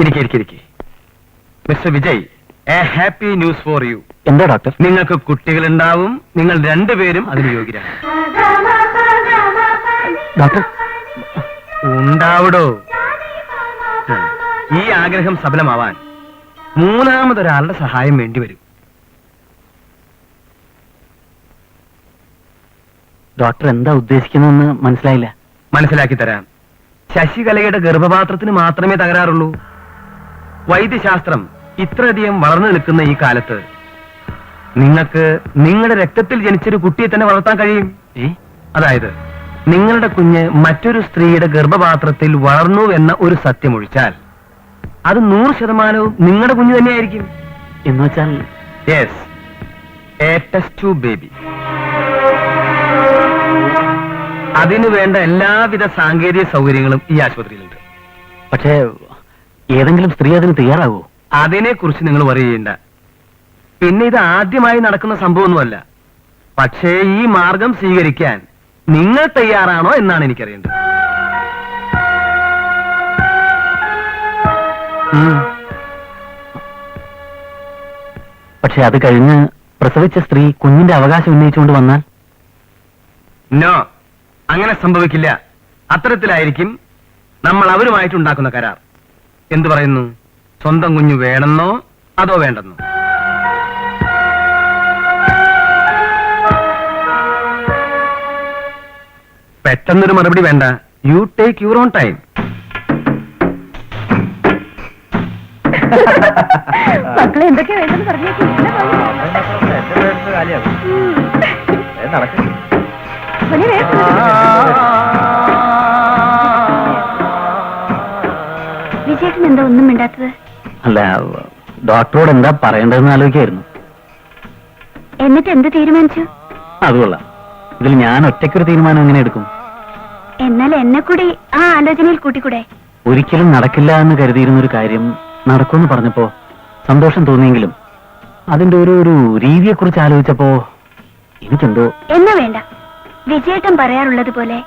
ഇരിക്കെ ഇരിക്കെ ഇരിക്കെ. Mister Vijay a happy news for you. എന്താ ഡോക്ടർ? നിങ്ങൾക്ക് കുട്ടികളുണ്ടാവും നിങ്ങൾ രണ്ടുപേരും അതിന് യോഗ്യരാണ്. ഡോക്ടർ? ഉണ്ടാവിടോ? ഈ ആഗ്രഹം സഫലമാവാൻ മൂന്നാമതൊരാളുടെ സഹായം വേണ്ടിവരും ഡോക്ടർ എന്താ ഉദ്ദേശിക്കുന്നതെന്ന് മനസ്സിലായില്ല. മനസ്സിലാക്കി തരാം. ശശികലയുടെ ഗർഭപാത്രത്തിന് മാത്രമേ തകരാറുള്ളൂ. വൈദ്യശാസ്ത്രം ഇത്രയധികം വളർന്നു നിൽക്കുന്ന ഈ കാലത്ത് നിങ്ങൾക്ക് നിങ്ങളുടെ രക്തത്തിൽ ജനിച്ചൊരു കുട്ടിയെ തന്നെ വളർത്താൻ കഴിയും? അതായത് നിങ്ങളുടെ കുഞ്ഞ് മറ്റൊരു സ്ത്രീയുടെ ഗർഭപാത്രത്തിൽ വളർന്നു എന്ന ഒരു സത്യം ഒഴിച്ചാൽ അത് നൂറ് ശതമാനവും നിങ്ങളുടെ കുഞ്ഞു തന്നെയായിരിക്കും. എന്ന് വെച്ചാൽ yes a test tube baby അതിനു വേണ്ട എല്ലാവിധ സാങ്കേതിക സൗകര്യങ്ങളും ഈ ആശുപത്രിയിലുണ്ട്. പക്ഷേ ഏതെങ്കിലും സ്ത്രീ അതിന് തയ്യാറാവോ? അതിനെ കുറിച്ച് നിങ്ങൾ പറയേണ്ട പിന്നെ ഇത് ആദ്യമായി നടക്കുന്ന സംഭവമൊന്നുമല്ല. പക്ഷേ ഈ മാർഗം സ്വീകരിക്കാൻ നിങ്ങൾ തയ്യാറാണോ എന്നാണ് എനിക്കറിയേണ്ടത്. പക്ഷെ അത് കഴിഞ്ഞ് പ്രസവിച്ച സ്ത്രീ കുഞ്ഞിന്റെ അവകാശം ഉന്നയിച്ചുകൊണ്ട് വന്നാൽ? നോ അങ്ങനെ സംഭവിക്കില്ല. അത്തരത്തിലായിരിക്കും നമ്മൾ അവരുമായിട്ടുണ്ടാക്കുന്ന കരാർ. എന്തു പറയുന്നു? സ്വന്തം കുഞ്ഞു വേണമെന്നോ അതോ വേണ്ടെന്നോ? പെട്ടെന്നൊരു മറുപടി വേണ്ട. You take your own time മക്കളെ എന്തൊക്കെയാ വേണ്ടെന്ന് പറഞ്ഞേക്കും. വിജയേട്ടൻ എന്താ ഒന്നും മിണ്ടാത്തത്? അല്ല ഡോക്ടറോട് എന്താ പറയേണ്ടതെന്ന് ആലോചിക്കായിരുന്നു. എന്നിട്ട് എന്ത് തീരുമാനിച്ചു? അത് കൊള്ളാം. ഇതിൽ ഞാൻ ഒറ്റയ്ക്കൊരു തീരുമാനം എങ്ങനെ എടുക്കും? എന്നാൽ എന്നെ കൂടി ആ ആലോചനയിൽ കൂട്ടിക്കൂടെ? ഒരിക്കലും നടക്കില്ല എന്ന് കരുതിയിരുന്ന ഒരു കാര്യം നടക്കുമെന്ന് പറഞ്ഞപ്പോ സന്തോഷം തോന്നിയെങ്കിലും അതിന്റെ ഒരു ഒരു രീതിയെ കുറിച്ച് ആലോചിച്ചപ്പോ എനിക്കെന്തോ എന്നാ വേണ്ട. വിജയേട്ടൻ പറയാറുള്ളത് പോലെ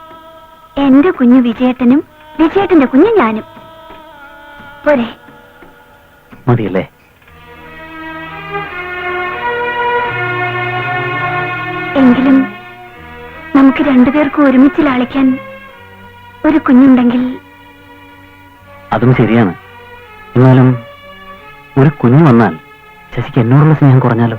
എന്റെ കുഞ്ഞു വിജയേട്ടനും വിജയേട്ടന്റെ കുഞ്ഞു ഞാനും. പോരെ. മതിയല്ലേ? എങ്കിലും നമുക്ക് രണ്ടുപേർക്കും ഒരുമിച്ച് ലാളിക്കാൻ ഒരു കുഞ്ഞുണ്ടെങ്കിൽ അതും ശരിയാണ്. എന്നാലും ഒരു കുഞ്ഞു വന്നാൽ ശശിക്ക് എന്നോടുള്ള സ്നേഹം കുറഞ്ഞാലോ?